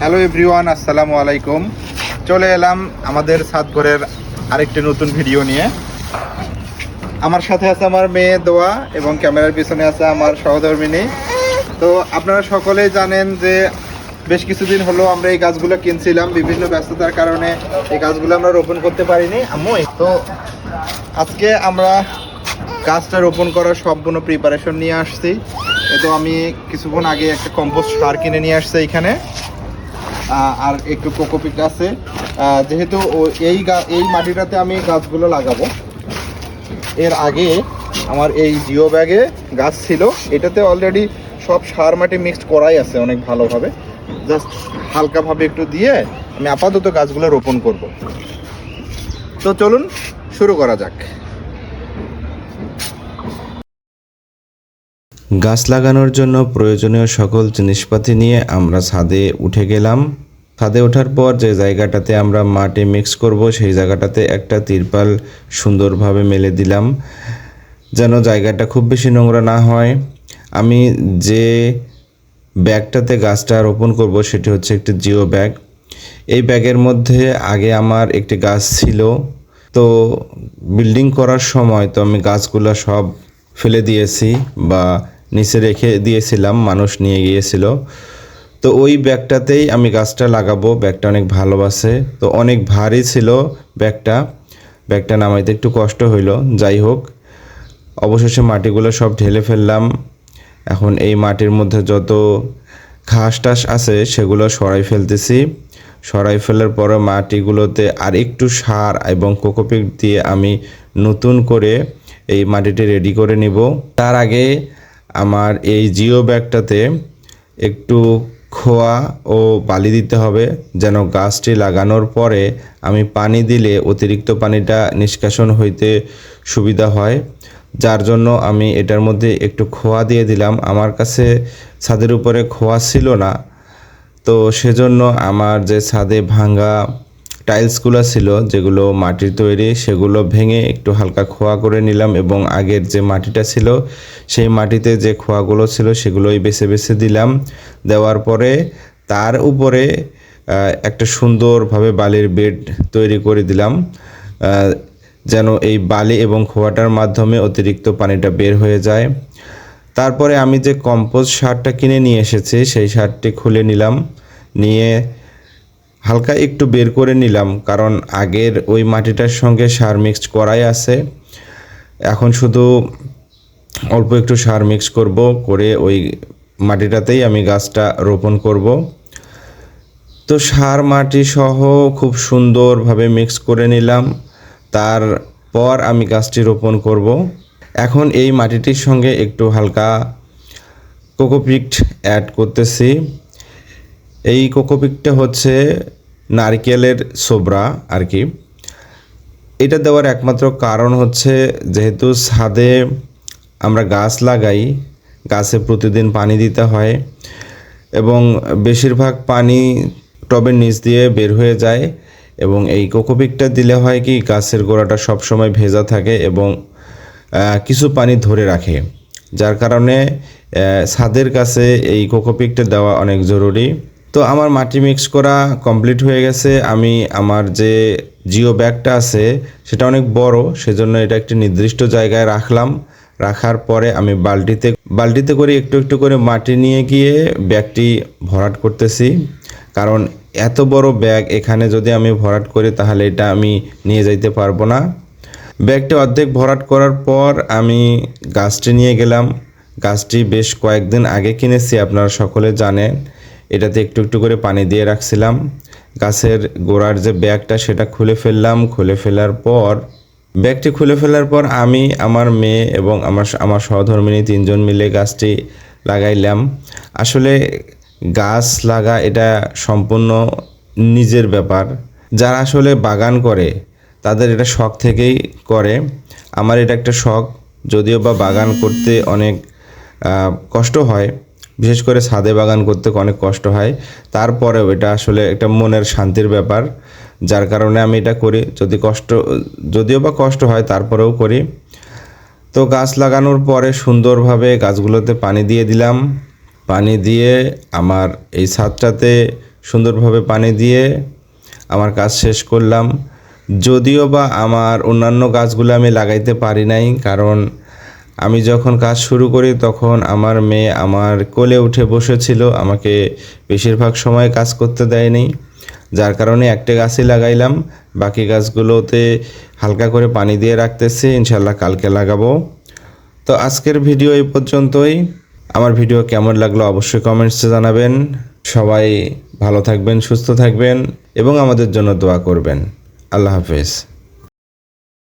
Hello everyone আসসালামু আলাইকুম চলে এলাম আমাদের সাত ঘরের আরেকটি নতুন ভিডিও নিয়ে। আমার সাথে আছে আমার মেয়ে দোয়া এবং ক্যামেরার পিছনে আছে আমার সহধর্মিনী। তো আপনারা সকলেই জানেন যে বেশ কিছুদিন হলো আমরা এই গাছগুলো কিনছিলাম, বিভিন্ন ব্যস্ততার কারণে এই গাছগুলো আমরা রোপণ করতে পারিনি। আমি তো আজকে আমরা গাছটা রোপণ করার সম্পূর্ণ প্রিপারেশন নিয়ে আসছি। তো আমি কিছুক্ষণ আগে একটা কম্পোস্ট সার কিনে নিয়ে আসছি এখানে। আর একটু কোকোপিক আছে। যেহেতু এই এই মাটিটাতে আমি গাছগুলো লাগাবো। এর আগে আমার এই জিও ব্যাগে গাছ ছিল। এটাতে অলরেডি সব সার মাটি মিক্সড করাই আছে অনেক ভালোভাবে। জাস্ট হালকাভাবে একটু দিয়ে আমি আপাতত গাছগুলো রোপণ করব। তো চলুন শুরু করা যাক। গাছ লাগানোর জন্য প্রয়োজনীয় সকল জিনিসপাতি নিয়ে আমরা ছাদে উঠে গেলাম। ছাদে ওঠার পর যে জায়গাটাতে আমরা মাটি মিক্স করব, সেই জায়গাটাতে একটা তিরপাল সুন্দরভাবে মেলে দিলাম, যেন জায়গাটা খুব বেশি নোংরা না হয়। আমি যে ব্যাগটাতে গাছটা রোপণ করব, সেটি হচ্ছে একটি জিও ব্যাগ। এই ব্যাগের মধ্যে আগে আমার একটি গাছ ছিল। তো বিল্ডিং করার সময় তো আমি গাছগুলো সব ফেলে দিয়েছি বা নিচে রেখে দিয়েছিলাম, মানুষ নিয়ে গিয়েছিল। তো ওই ব্যাগটাতেই আমি গাছটা লাগাবো, ব্যাগটা অনেক ভালোবাসে। তো অনেক ভারী ছিল ব্যাগটা ব্যাগটা নামাইতে একটু কষ্ট হইল। যাই হোক, অবশেষে মাটিগুলো সব ঢেলে ফেললাম। এখন এই মাটির মধ্যে যত ঘাস টাস আছে, সেগুলো সরাই ফেলতেছি। সরাই ফেলার পরে মাটিগুলোতে আর একটু সার এবং কোকোপিক দিয়ে আমি নতুন করে এই মাটিটি রেডি করে নিব। তার আগে আমার এই জিও ব্যাগটাতে একটু খোয়া ও বালি দিতে হবে, যেন গাছটি লাগানোর পরে আমি পানি দিলে অতিরিক্ত পানিটা নিষ্কাশন হইতে সুবিধা হয়। যার জন্য আমি এটার মধ্যে একটু খোয়া দিয়ে দিলাম। আমার কাছে ছাদের উপরে খোয়া ছিল না, তো সেজন্য আমার যে ছাদে ভাঙ্গা টাইলসগুলো ছিল, যেগুলো মাটির তৈরি, সেগুলো ভেঙে একটু হালকা খোয়া করে নিলাম এবং আগের যে মাটিটা ছিল, সেই মাটিতে যে খোয়াগুলো ছিল, সেগুলোই বেছে বেছে দিলাম। দেওয়ার পরে তার উপরে একটা সুন্দরভাবে বালির বেড তৈরি করে দিলাম যেন এই বালি এবং খোয়াটার মাধ্যমে অতিরিক্ত পানিটা বের হয়ে যায়। তারপরে আমি যে কম্পোস্ট সারটা কিনে নিয়ে এসেছি, সেই সারটি খুলে নিলাম। নিয়ে হালকা একটু বের করে নিলাম, কারণ আগের ওই মাটিটার সঙ্গে সার মিক্সড করাই আছে। এখন শুধু অল্প একটু সার মিক্স করব, করে ওই মাটিটাতেই আমি গাছটা রোপণ করব। তো সার মাটি সহ খুব সুন্দরভাবে মিক্স করে নিলাম। তারপর আমি গাছটি রোপণ করব। এখন এই মাটিটির সঙ্গে একটু হালকা কোকোপিট অ্যাড করতেছি। এই কোকোপিকটা হচ্ছে নারকেলের সোবরা আর কি। এটা দেওয়ার একমাত্র কারণ হচ্ছে যেহেতু ছাদে আমরা গাছ লাগাই, গাছে প্রতিদিন পানি দিতে হয় এবং বেশিরভাগ পানি টবের নিচ দিয়ে বের হয়ে যায় এবং এই কোকোপিকটা দিলে হয় কি, গাছের গোড়াটা সবসময় ভেজা থাকে এবং কিছু পানি ধরে রাখে। যার কারণে ছাদের কাছে এই কোকোপিকটা দেওয়া অনেক জরুরি। তো আমার মাটি মিক্স করা কমপ্লিট হয়ে গেছে। আমি আমার যে জিও ব্যাগটা আছে, সেটা অনেক বড়, সেজন্য এটা একটি নির্দিষ্ট জায়গায় রাখলাম। রাখার পরে আমি বালতিতে বালতিতে করে একটু একটু করে মাটি নিয়ে গিয়ে ব্যাগটি ভরাট করতেছি। কারণ এত বড় ব্যাগ, এখানে যদি আমি ভরাট করি তাহলে এটা আমি নিয়ে যাইতে পারব না। ব্যাগটি অর্ধেক ভরাট করার পর আমি গাছটি নিয়ে গেলাম। গাছটি বেশ কয়েকদিন আগে কিনেছি, আপনারা সকলে জানেন। এটাতে একটু একটু করে পানি দিয়ে রাখছিলাম। গাছের গোড়ার যে ব্যাগটা সেটা খুলে ফেললাম। খুলে ফেলার পর, ব্যাগটি খুলে ফেলার পর আমি, আমার মেয়ে এবং আমার আমার সহধর্মিনী তিনজন মিলে গাছটি লাগাইলাম। আসলে গাছ লাগা এটা সম্পূর্ণ নিজের ব্যাপার। যারা আসলে বাগান করে, তাদের এটা শখ থেকেই করে। আমার এটা একটা শখ, যদিও বা বাগান করতে অনেক কষ্ট হয়। বিশেষ করে ছাদে বাগান করতে অনেক কষ্ট হয়। তারপরেও এটা আসলে একটা মনের শান্তির ব্যাপার। যার কারণে আমি এটা করি। যদি কষ্ট, যদিও বা কষ্ট হয়, তারপরেও করি। তো গাছ লাগানোর পরে সুন্দরভাবে গাছগুলোতে পানি দিয়ে দিলাম। পানি দিয়ে আমার এই ছাদটাতে সুন্দরভাবে পানি দিয়ে আমার কাজ শেষ করলাম। যদিও বা আমার অন্যান্য গাছগুলো আমি লাগাইতে পারি নাই, কারণ আমি যখন কাজ শুরু করি, তখন আমার মেয়ে আমার কোলে উঠে বসেছিল। আমাকে বেশিরভাগ সময় কাজ করতে দেয়নি। যার কারণে একটা গাছই লাগাইলাম। বাকি গাছগুলোতে হালকা করে পানি দিয়ে রাখতেছি। ইনশাল্লাহ কালকে লাগাবো। তো আজকের ভিডিও এই পর্যন্তই। আমার ভিডিও কেমন লাগল অবশ্যই কমেন্টসে জানাবেন। সবাই ভালো থাকবেন, সুস্থ থাকবেন এবং আমাদের জন্য দোয়া করবেন। আল্লাহ হাফেজ।